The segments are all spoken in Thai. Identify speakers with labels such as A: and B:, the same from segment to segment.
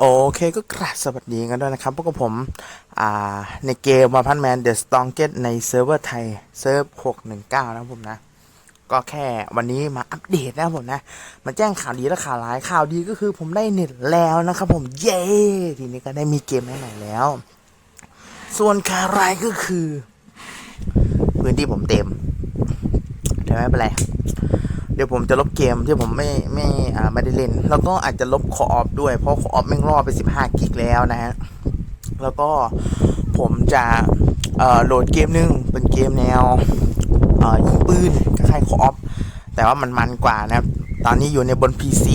A: โอเคก็กราบสวัสดีกันด้วยนะครับพวกผมอ่าในเกมมาพันแมนเดอะสตองเกตในเซิร์ฟเวอร์ไทย เซิร์ฟ 619 นะผมนะ ก็แค่วันนี้มาอัปเดตนะผมนะ มาแจ้งข่าวดีและข่าวร้ายข่าวดีก็คือผมได้เน็ตแล้วนะครับผมเย้ทีนี้ก็ได้มีเกมใหม่แล้ว ส่วนข่าวร้ายก็คือ พื้นที่ผมเต็มแต่ไม่เป็นไร เดี๋ยวผมจะลบเกมที่ผมไม่ไม่อ่าไม่ได้เล่น แล้วก็อาจจะลบคอออฟด้วยเพราะคอออฟแม่งรอดไป 15 กิกแล้วนะฮะแล้วก็ผมจะเอ่อโหลดเกมหนึงเป็นเกมแนวเอ่อยิงปืนคล้ายๆคอออฟแต่ว่ามันมันกว่านะครับตอนนี้อยู่ในบน PC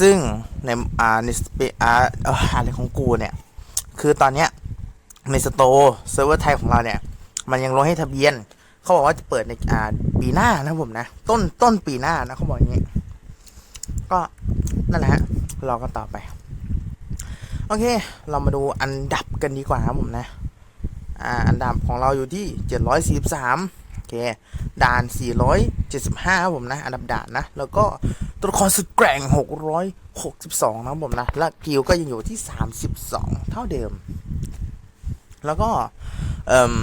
A: ซึ่งในอ่าในอ่าอะไรของกูเนี่ย คือตอนเนี้ยในสโตร์เซิร์ฟเวอร์ไทยของเราเนี่ย มันยังลงให้ทะเบียน เขาบอกว่าจะเปิดในอ่าปีหน้านะผมนะ ต้นต้นปีหน้านะเขาบอกอย่างนี้ ก็นั่นแหละฮะรอกันต่อไป โอเค เรามาดูอันดับกันดีกว่าครับผมนะ อ่า อันดับของเราอยู่ที่ 743โอเค ด่าน 475ครับผมนะ อันดับด่านนะ แล้วก็ตัวละครสุดแกร่ง 662 นะครับผมนะ และกิลก็ยังอยู่ที่ 32 เท่าเดิม แล้วก็ เอ่ม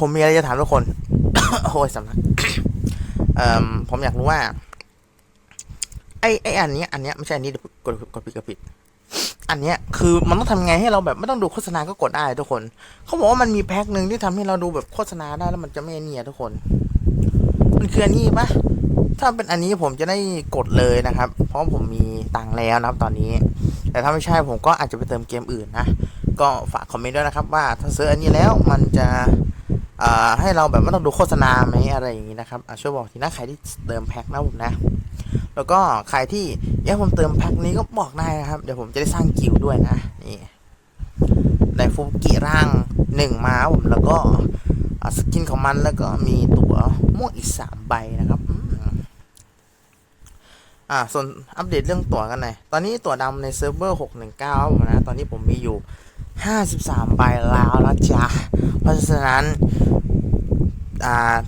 A: ผมมีอะไรจะถามทุกคน โอ้ยสำนักเอ่มผมอยากรู้ว่า ไอ้ไอ้อันเนี้ยอันเนี้ยไม่ใช่อันนี้กดกดปิดกดปิด อันเนี้ยคือมันต้องทำไงให้เราแบบไม่ต้องดูโฆษณาก็กดได้ทุกคน เขาบอกว่ามันมีแพ็คหนึ่งที่ทำให้เราดูแบบโฆษณาได้แล้วมันจะไม่เนียทุกคน มันคืออันนี้ปะถ้าเป็นอันนี้ผมจะได้กดเลยนะครับ เพราะผมมีตังค์แล้วนะครับตอนนี้ แต่ถ้าไม่ใช่ผมก็อาจจะไปเติมเกมอื่นนะ ก็ฝากคอมเมนต์ด้วยนะครับ ว่าถ้าซื้ออันนี้แล้วมันจะ ให้เราแบบไม่ต้องดูโฆษณาไหมอะไรอย่างนี้นะครับช่วยบอกทีนะใครที่เติมแพ็คนะผมนะ แล้วก็ใครที่อยากผมเติมแพ็คนี้ก็บอกได้นะครับ เดี๋ยวผมจะได้สร้างกิลด้วยนะนี่ได้ฟูกิร่างหนึ่งมาผมแล้วก็สกินของมันแล้วก็มีตัวม่วงอีกสามใบนะครับอ่าส่วนอัปเดตเรื่องตั๋วกันหน่อย ตอนนี้ตั๋วดำในเซิร์ฟเวอร์ 619ครับผมนะ ตอนนี้ผมมีอยู่ 53 ใบแล้วนะจ๊ะ เพราะฉะนั้น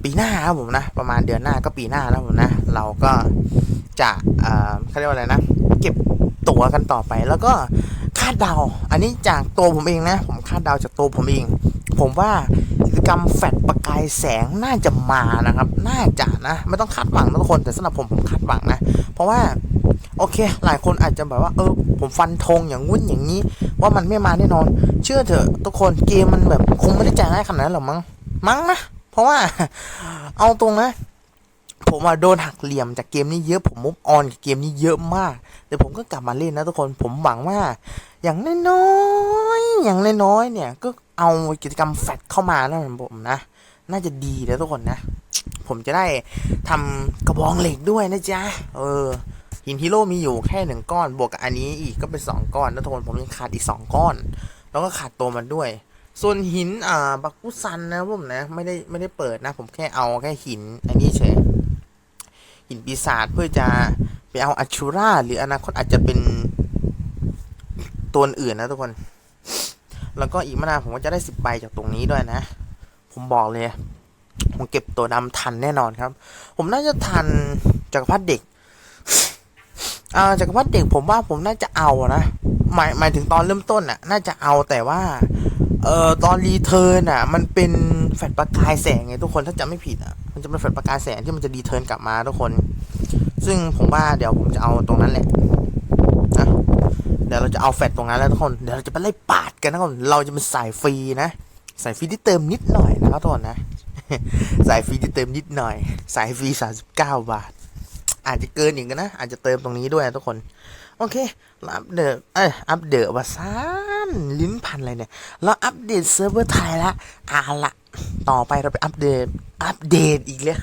A: ปีหน้าครับผมนะ ประมาณเดือนหน้าก็ปีหน้าแล้วผมนะ เราก็จะอ่าเขาเรียกว่าอะไรนะ เก็บตั๋วกันต่อไปแล้วก็คาดเดา อันนี้จากตัวผมเองนะ ผมคาดเดาจากตัวผมเอง ผมว่ากิจกรรมแฟลชประกายแสงน่าจะมานะครับ น่าจะนะ ไม่ต้องคาดหวังทุกคน แต่สำหรับผมผมคาดหวังนะ เพราะว่า โอเค หลายคนอาจจะแบบว่า เออ ผมฟันธงอย่างงุ้นอย่างนี้ ว่ามันไม่มาแน่นอน เชื่อเถอะทุกคนเกมมันแบบคงไม่ได้จ่ายง่ายขนาดนั้นหรอกมั้งมั้งนะเพราะว่าเอาตรงนะผมอะโดนหักเหลี่ยมจากเกมนี้เยอะผมมุฟออนกับเกมนี้เยอะมากแต่ผมก็กลับมาเล่นนะทุกคนผมหวังว่า อย่างน้อยๆอย่างน้อยๆเนี่ย ก็เอากิจกรรมแฟตเข้ามานะผมนะ น่าจะดีนะทุกคนนะ ผมจะได้ทำกระบองเหล็กด้วยนะจ๊ะเออ หินฮีโร่มีอยู่แค่หนึ่งก้อน บวกกับอันนี้อีกก็เป็นสองก้อนนะทุกคนผมยังขาดอีกสองก้อน แล้วก็ขาดตัวมันด้วย ส่วนหินอ่าบักกุซันนะผมนะไม่ได้ไม่ได้เปิดนะ ผมแค่เอาแค่หินอันนี้เฉยหินปีศาจเพื่อจะไปเอาอัชูราหรืออนาคตอาจจะเป็นตัวอื่นนะทุกคน แล้วก็อีกไม่นานผมก็จะได้สิบใบจากตรงนี้ด้วยนะ ผมบอกเลย ผมเก็บตัวดำทันแน่นอนครับ ผมน่าจะทันจักรพรรดิเด็ก อ่าจักรพรรดิเด็กผมว่าผมน่าจะเอานะหมายหมายถึงตอนเริ่มต้นน่ะ น่าจะเอาแต่ว่า เอ่อตอนรีเทิร์นอะ มันเป็นแฟลชประกายแสงไงทุกคนถ้าจำไม่ผิดอะมันจะเป็นแฟลชประกายแสงที่มันจะรีเทิร์นกลับมาทุกคน ซึ่งผมว่าเดี๋ยวผมจะเอาตรงนั้นแหละนะเดี๋ยวเราจะเอาแฟลชตรงนั้นแล้วทุกคนเดี๋ยวเราจะไปไล่ปาดกันนะทุกคนเราจะเป็นสายฟรีนะสายฟรีที่เติมนิดหน่อยนะครับทุกคนนะสายฟรีที่เติมนิดหน่อย สายฟรีสามสิบเก้าบาท อาจจะเกินอีกนะ อาจจะเติมตรงนี้ด้วยทุกคน โอเคเราอัปเดตเอ้ยอัปเดตว่าซานลิ้นพันอะไรเนี่ย เราอัปเดตเซิร์ฟเวอร์ไทยละอ่าละต่อไปเราไปอัปเดต อัปเดตอีกแล้ว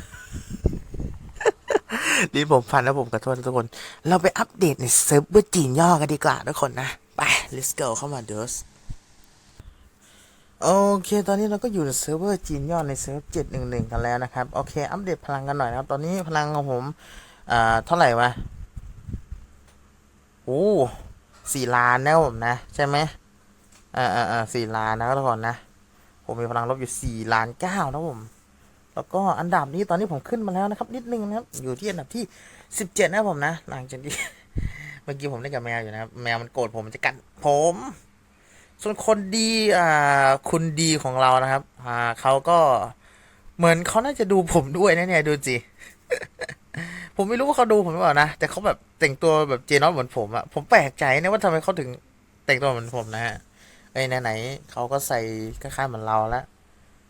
A: ลิ้นผมพันนะผมขอโทษทุกคน เราไปอัปเดตในเซิร์ฟเวอร์จีนย่อกันดีกว่าทุกคนนะ ไป let's go เข้ามาเดสโอเค ตอนนี้เราก็อยู่ในเซิร์ฟเวอร์จีนย่อในเซิร์ฟเจ็ดหนึ่งหนึ่งกันแล้วนะครับ โอเค อัปเดตพลังกันหน่อยนะครับ ตอนนี้พลังของผม อ่าเท่าไหร่วะโอ้สี่ล้านนะผมนะ ใช่ไหมอ่าอ่าอ่าสี่ล้านนะทุกคนนะ ผมมีพลังลบอยู่สี่ล้านเก้านะผม แล้วก็อันดับนี้ตอนนี้ผมขึ้นมาแล้วนะครับ นิดนึงนะครับ อยู่ที่อันดับที่สิบเจ็ดนะผมนะหลังจากที่มื่อกี้ผมเล่นกับแมวอยู่นะครับแมวมันโกรธผมมันจะกัดผม ส่วนคนดีอ่าคุณดีของเรานะครับอ่าเขาก็เหมือนเขาน่าจะดูผมด้วยนะเนี่ยดูสิ ผมไม่รู้ว่าเขาดูผมหรือเปล่านะ แต่เขาแบบแต่งตัวแบบเจนอสเหมือนผมอะผมแปลกใจนะว่าทำไมเขาถึงแต่งตัวเหมือนผมนะฮะไอ้ไหนๆเขาก็ใส่คล้ายๆเหมือนเราแล้ว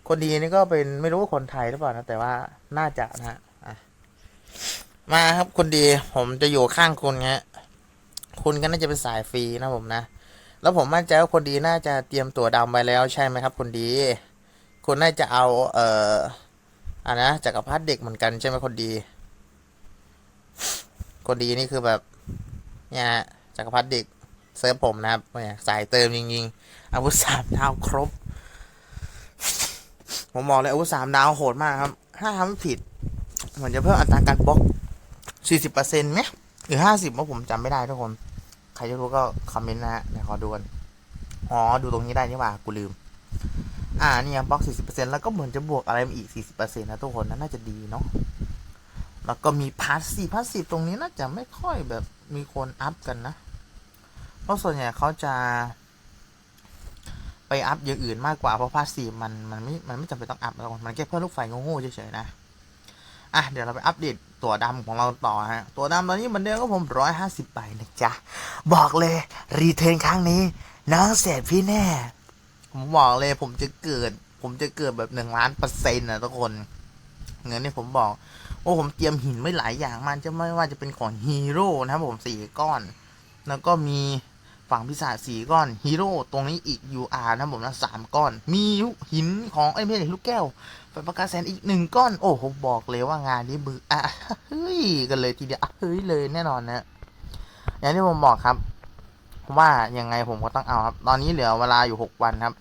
A: คนดีนี่ก็เป็นไม่รู้ว่าคนไทยหรือเปล่านะแต่ว่าน่าจะนะฮะมาครับคนดีผมจะอยู่ข้างคุณฮะคุณก็น่าจะเป็นสายฟรีนะผมนะ แล้วผมมั่นใจว่าคนดีน่าจะเตรียมตั๋วดำไปแล้วใช่ไหมครับ คนดี คุณน่าจะเอาเอ่ออ่านะจักรพรรดิเด็กเหมือนกันใช่ไหมคนดี คนดีนี่คือแบบเนี่ยจักรพรรดิเด็กเซิร์ฟผมนะครับเนี่ยสายเติมจริงๆอาวุธสามดาวครบ ผมบอกเลยอาวุธสามดาวโหดมากครับ ถ้าทำผิดเหมือนจะเพิ่มอัตราการบล็อกสี่สิบเปอร์เซ็นต์ไหมหรือห้าสิบว่าผมจำไม่ได้ทุกคน ใครจะรู้ก็คอมเมนต์นะฮะเดี๋ยวขอดูกันอ๋อ ดูตรงนี้ได้นี่หว่า กูลืม อ่า นี่ยบล็อกสี่สิบเปอร์เซ็นต์แล้วก็เหมือนจะบวกอะไรมาอีกสี่สิบเปอร์เซ็นต์นะทุกคนนะน่าจะดีเนาะ แล้วก็มีพาสซีฟพาสซีฟตรงนี้น่าจะไม่ค่อยแบบมีคนอัพกันนะ เพราะส่วนใหญ่เขาจะ ไปอัพอย่างอื่นมากกว่า เพราะพาสซีฟมันมันไม่ มันไม่จำเป็นต้องอัพแล้วมันแค่เพื่อลูกไฟโง่ๆเฉยๆนะ อะเดี๋ยวเราไปอัปเดตตัวดำของเราต่อฮะ ตัวดำตอนนี้มือนเดิมก็ผมร้อยห้าสิบใบนะจ๊ะ บอกเลยรีเทนครั้งนี้น้องเสียพี่แน่ ผมบอกเลยผมจะเกิด ผมจะเกิดแบบหนึ่งล้านเปอร์เซ็นต์นะทุกคน เงินนี่ผมบอก อ้ผมเตรียมหินไว้หลายอย่างมันจะไม่ว่าจะเป็นของฮีโร่นะครับผมสี่ก้อน แล้วก็มีฝั่งพิศาจสี่ก้อนฮีโร่ตรงนี้อีก UR นะครับผมนะสามก้อน มีลูกหินของไอ้ไม่ใช่ลูกแก้วไฟประกาศแสนอีกหนึ่งก้อน โอ้ผมบอกเลยว่างานนี้มืออะเฮ้ยกันเลยทีเดียวอะเฮ้ยเลยแน่นอนนะอย่างที่ผมบอกครับว่ายังไงผมก็ต้องเอาครับ ตอนนี้เหลือเวลาอยู่หกวันครับ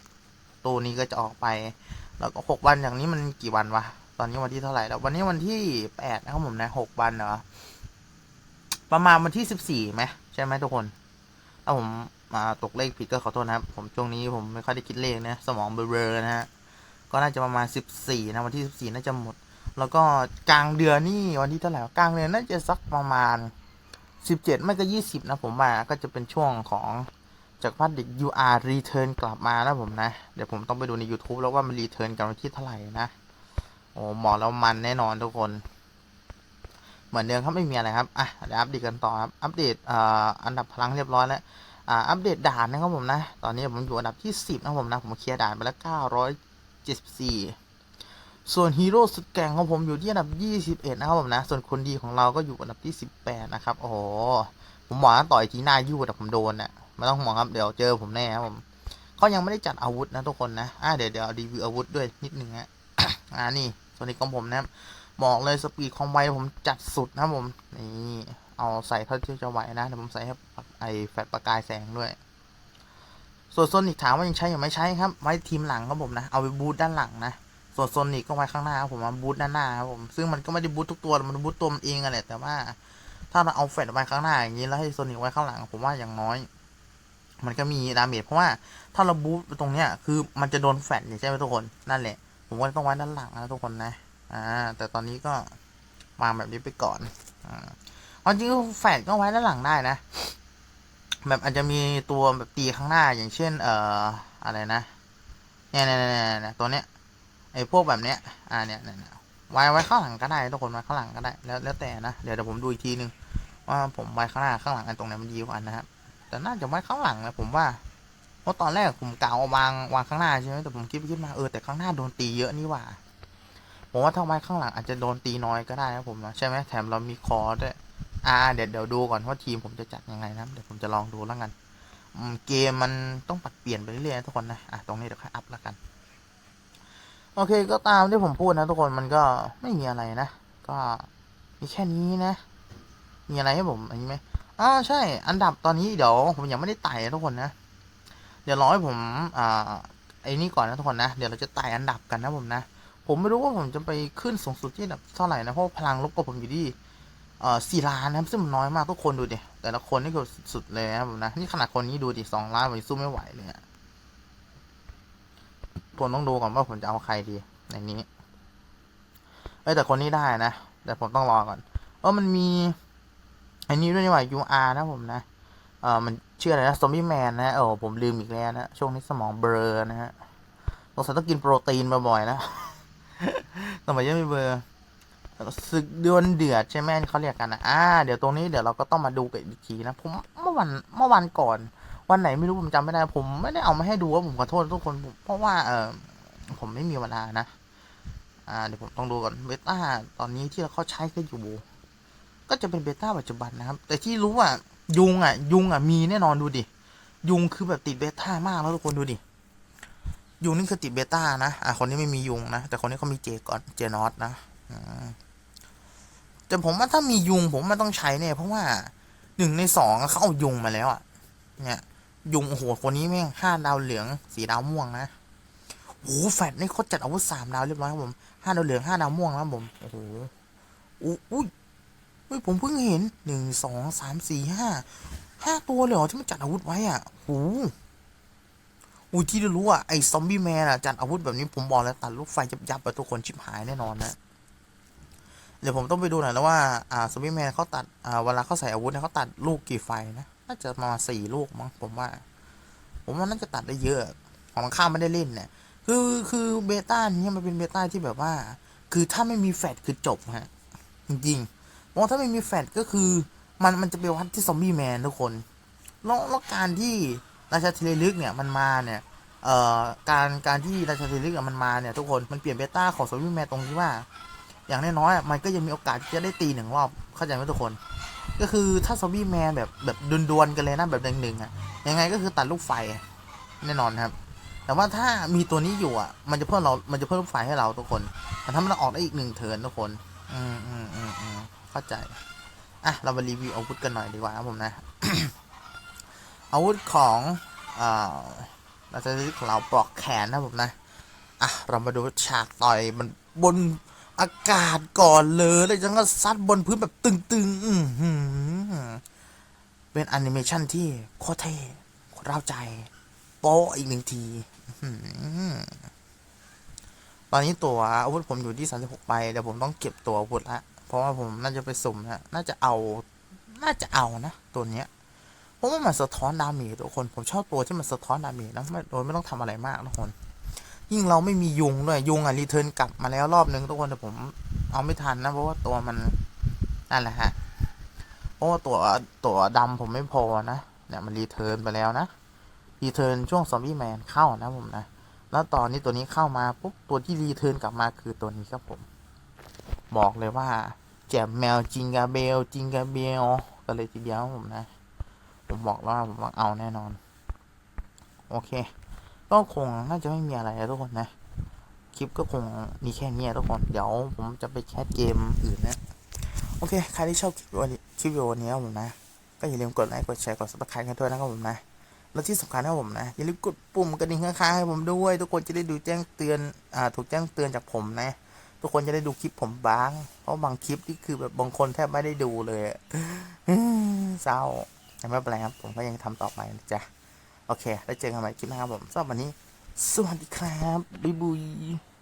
A: ตัวนี้ก็จะออกไป แล้วก็หกวันอย่างนี้มันกี่วันวะ ตอนนี้วันที่เท่าไหร่แล้ว วันนี้วันที่แปดนะครับผมนะหกวันเหรอประมาณวันที่สิบสี่ไหมใช่ไหมทุกคนถ้าผมมาตกเลขผิดก็ขอโทษนะครับ ผมช่วงนี้ผมไม่ค่อยได้คิดเลขนะสมองเบลอๆนะฮะก็น่าจะประมาณสิบสี่นะวันที่สิบสี่น่าจะหมด แล้วก็กลางเดือนนี่วันที่เท่าไหร่กลางเดือนน่าจะสักประมาณสิบเจ็ดไม่ก็ยี่สิบนะผมว่าก็จะเป็นช่วงของจากพัดเด็ก UR return กลับมานะผมนะ เดี๋ยวผมต้องไปดูใน YouTube แล้วว่ามัน return กันวันที่เท่าไหร่นะ อ้หมอแล้วมันแน่นอนทุกคน เหมือนเดิมครับไม่มีอะไรครับอะเดี๋ยวอัปเดตกันต่อครับอัปเดตอ่ออันดับพลังเรียบร้อยแล้วอ่าอัปเดตด่านนะครับผมนะ ตอนนี้ผมอยู่อันดับที่สิบนะผมนะผมเคลียร์ด่านไปแล้วเก้าร้อยเจ็ดสิบสี่ส่วนฮีโร่สุดแกร่งของผมอยู่ที่อันดับยี่สิบเอ็ดนะครับผมนะ ส่วนคนดีของเราก็อยู่อันดับที่สิบแปดนะครับโอ้โหผมบอนต่อยทีหน้ายู่แต่ผมโดนน่ะไม่ต้องห่วงครับเดี๋ยวเจอผมแน่ครับผมเขายังไม่ได้จัดอาวุธนะทุกคนนะอ่าเดี๋ยวเดี๋ยวรีวิวอาวุธด้วยนิดนึงฮะอ่านี่ ส่วนนี้ของผมนะครับบอกเลยสปีดความไวผมจัดสุดนะผมนี่เอาใส่เท่าที่จะไหวนะเดี๋ยวผมใส่ให้ไอแฟลชประกายแสงด้วย ส่วนโซนิกถามว่ายังใช้อยู่ไหมใช้ครับ ไว้ทีมหลังครับผมนะเอาไปบูทด้านหลังนะส่วนโซนิกก็ไว้ข้างหน้าครับผมมาบูทด้านหน้าครับผมซึ่งมันก็ไม่ได้บูททุกตัวมันบูทตัวมันเองอะแหละแต่ว่าถ้าเราเอาแฟลชไว้ข้างหน้าอย่างนี้แล้วให้โซนิกไว้ข้างหลังผมว่าอย่างน้อย มันก็มีดาเมจเพราะว่าถ้าเราบูทตรงเนี้ยคือมันจะโดนแฟลชใช่ไหมทุกคนนั่นแหละ ผมว่าต้องไว้ด้านหลังนะทุกคนนะ อ่า แต่ตอนนี้ก็วางแบบนี้ไปก่อน อ่าเอาจริงแฟลชก็ไว้ด้านหลังได้นะ แบบอาจจะมีตัวแบบตีข้างหน้าอย่างเช่น เอ่อ อะไรนะ เนี่ยเนี่ยเนี่ยเนี่ยตัวเนี้ย ไอ้พวกแบบเนี้ย อ่าเนี่ยเนี่ยเนี่ยไว้ไว้ข้างหลังก็ได้ทุกคนไว้ข้างหลังก็ได้ แล้วแล้วแต่นะ เดี๋ยวเดี๋ยวผมดูอีกทีนึงว่าผมไว้ข้างหน้าข้างหลังอันตรงไหนมันดีกว่านะครับแต่น่าจะไว้ข้างหลังนะผมว่า ราะตอนแรกผมกล่าวาวางวางข้างหน้าใช่ไหมแต่ผมคิดไปคิดมาเออแต่ข้างหน้าโดนตีเยอะนี่หว่าผมว่าถ้าไว้ข้างหลังอาจจะโดนตีน้อยก็ได้นะผมนะใช่ไหมแถมเรามีคอด้วยอ่าเดี๋ยวเดี๋ยวดูก่อนว่าทีมผมจะจัดยังไงนะเดี๋ยวผมจะลองดูแล้วกันเกมมันต้องปรับเปลี่ยนไปเรื่อยๆนะทุกคนนะอะตรงนี้เดี๋ยวค่อยอัพแล้วกัน โอเคก็ตามที่ผมพูดนะทุกคนมันก็ไม่มีอะไรนะ ก็มีแค่นี้นะ มีอะไรให้ผมอันนี้ไหมอ๋อใช่ อันดับตอนนี้เดี๋ยวผมยังไม่ได้ไต่ทุกคนนะ ดี๋ยวรอให้ผมอ่าไอ้นี่ก่อนนะทุกคนนะ เดี๋ยวเราจะไต่อันดับกันนะผมนะ ผมไม่รู้ว่าผมจะไปขึ้นสูงสุดที่อันดับเท่าไหร่นะ เพราะพลังลบกับผมอยู่ที่เอ่อสี่ล้านนะครับซึ่งมันน้อยมากทุกคนดูดิ แต่ละคนนี่คือสุดเลยนะผมนะ นี่ขนาดคนนี้ดูดิสองล้านผมยังสู้ไม่ไหวเลยอะผมต้องดูก่อนว่าผมจะเอาใครดีในนี้เอ้ยแต่คนนี้ได้นะ แต่ผมต้องรอก่อน เออมันมี อันนี้ด้วยนี่หว่า UR นะผมนะ เออมัน ชื่ออะไรนะซอมบี้แมนนะโอ้ผมลืมอีกแล้วนะ ช่วงนี้สมองเบลอนะฮะสงสัยต้องกินโปรตีนบ่อยๆนะสมัยยังไม่เบลอศึกเดือนเดือดใช่ไหมเขาเรียกกันนะอ่าเดี๋ยวตรงนี้เดี๋ยวเราก็ต้องมาดูกันอีกทีนะผมเมื่อวันเมื่อวันก่อน วันไหนไม่รู้ผมจำไม่ได้ ผมไม่ได้เอามาให้ดูว่าผมขอโทษทุกคนเพราะว่าเออผมไม่มีเวลานะ อ่าเดี๋ยวผมต้องดูก่อนเบต้าตอนนี้ที่เขาใช้ก็อยู่ ก็จะเป็นเบต้าปัจจุบันนะครับ แต่ที่รู้ว่า ยุงอะ ยุงอะมีแน่นอนดูดิ ยุงคือแบบติดเบต้ามากแล้วทุกคนดูดิ ยุงนี่คือติดเบต้านะ อะคนนี้ไม่มียุงนะ แต่คนนี้เขามีเจก่อนเจนอตนะแต่ผมว่าถ้ามียุงผมไม่ต้องใช้เนี่ยเพราะว่าหนึ่งในสองเขาเอายุงมาแล้วอะ เนี่ย ยุงโอ้โหคนนี้แม่งห้าดาวเหลืองสีดาวม่วงนะโอ้โหแฟดนี่เขาจัดอาวุธสามดาวเรียบร้อยครับผมห้าดาวเหลืองห้าดาวม่วงแล้วผมโอ้โหอู้อุ้ย เฮ้ยผมเพิ่งเห็นหนึ่งสองสามสี่ห้าห้าตัวเลยเหรอที่มันจัดอาวุธไว้อะโอ้โหอุ้ยที่รู้อะไอ้ซอมบี้แมนอะจัดอาวุธแบบนี้ผมบอกแล้วตัดลูกไฟยับยับๆไปทุกคนชิบหายแน่นอนนะเดี๋ยวผมต้องไปดูหน่อยแล้วว่าอ่าซอมบี้แมนเขาตัดอ่าเวลาเขาใส่อาวุธเนี่ยเขาตัดลูกกี่ไฟนะน่าจะประมาณสี่ลูกมั้งผมว่า ผมว่าน่าจะตัดได้เยอะของข้ามไม่ได้เล่นเนี่ยคือคือเบต้าเนี้มันเป็นเบต้าที่แบบว่า คือถ้าไม่มีแฟดคือจบฮะจริงๆ เพราะว่าถ้าไม่มีแฟดก็คือมันมันจะไปวัดที่ซอมบี้แมนทุกคนแล้วแล้วการที่ราชาเทเลลึกเนี่ยมันมาเนี่ยเอ่อการการที่ราชาเทเลลึกมันมาเนี่ยทุกคนมันเปลี่ยนเบต้าของซอมบี้แมนตรงที่ว่า อย่างน้อยๆอะมันก็ยังมีโอกาสที่จะได้ตีหนึ่งรอบเข้าใจไหมทุกคน ก็คือถ้าซอมบี้แมนแบบแบบดวลๆกันเลยนะแบบหนึ่งๆอะยังไงก็คือตัดลูกไฟแน่นอนครับ แต่ว่าถ้ามีตัวนี้อยู่อะ มันจะเพิ่มเรา มันจะเพิ่มลูกไฟให้เราทุกคนมันทำให้เราออกได้อีกหนึ่งเทิร์นทุกคน อืมอืมอืมอืม เข้าใจ อะ เรามารีวิวอาวุธกันหน่อยดีกว่าครับผมนะ อาวุธของอ่าเราจะเรียกของเราปลอกแขนนะผมนะ อะ เรามาดูฉากต่อยมันบนอากาศก่อนเลยแล้วจังก็ซัดบนพื้นแบบตึงๆ อืเป็นแอนิเมชันที่โคตรเท่โคตรเร้าใจ โป๊อีกหนึ่งทีตอนนี้ตัวอาวุธผมอยู่ที่ 36ใบเดี๋ยวผมต้องเก็บตัวอาวุธละ เพราะว่าผมน่าจะไปสุ่มนะน่าจะเอา น่าจะเอานะ ตัวเนี้ยเพราะว่ามันสะท้อนดาเมจทุกคน ผมชอบตัวที่มันสะท้อนดาเมจนะไม่โดยไม่ต้องทำอะไรมากทุกคน ยิ่งเราไม่มียุงด้วยยุงอะรีเทิร์นกลับมาแล้วรอบนึงทุกคนแต่ผมเอาไม่ทันนะเพราะว่าตัวมันนั่นแหละฮะเพราะว่าตัวตัวดำผมไม่พอนะเนี่ยมันรีเทิร์นไปแล้วนะรีเทิร์นช่วงซอมบี้แมนเข้านะผมนะแล้วตอนนี้ตัวนี้เข้ามาปุ๊บตัวที่รีเทิร์นกลับมาคือตัวนี้ครับผม บอกเลยว่าแจมแมวจิงกาเบลจิงกาเบลกันเลยทีเดียวผมนะ ผมบอกแล้วว่าผมเอาแน่นอน โอเค ก็คงน่าจะไม่มีอะไรแล้วทุกคนนะ คลิปก็คงมีแค่นี้ทุกคน เดี๋ยวผมจะไปแคสเกมอื่นนะ โอเค ใครที่ชอบคลิปวิดีโอนี้คลิปวิดีโอนี้ผมนะ ก็อย่าลืมกดไลค์กดแชร์กด subscribe กันด้วยนะครับผมนะ แล้วที่สำคัญนะผมนะอย่าลืมกดปุ่มกระดิ่งข้างๆให้ผมด้วย ทุกคนจะได้ดูแจ้งเตือนอ่าถูกแจ้งเตือนจากผมนะ ทุกคนจะได้ดูคลิปผมบ้าง เพราะบางคลิปนี่คือแบบบางคนแทบไม่ได้ดูเลยเศร้าแต่ไม่เป็นไรครับ ผมก็ยังทำต่อไปนะจ๊ะ โอเค แล้วเจอกันใหม่คลิปหน้าครับผมสำหรับวันนี้ สวัสดีครับ บ๊ายบาย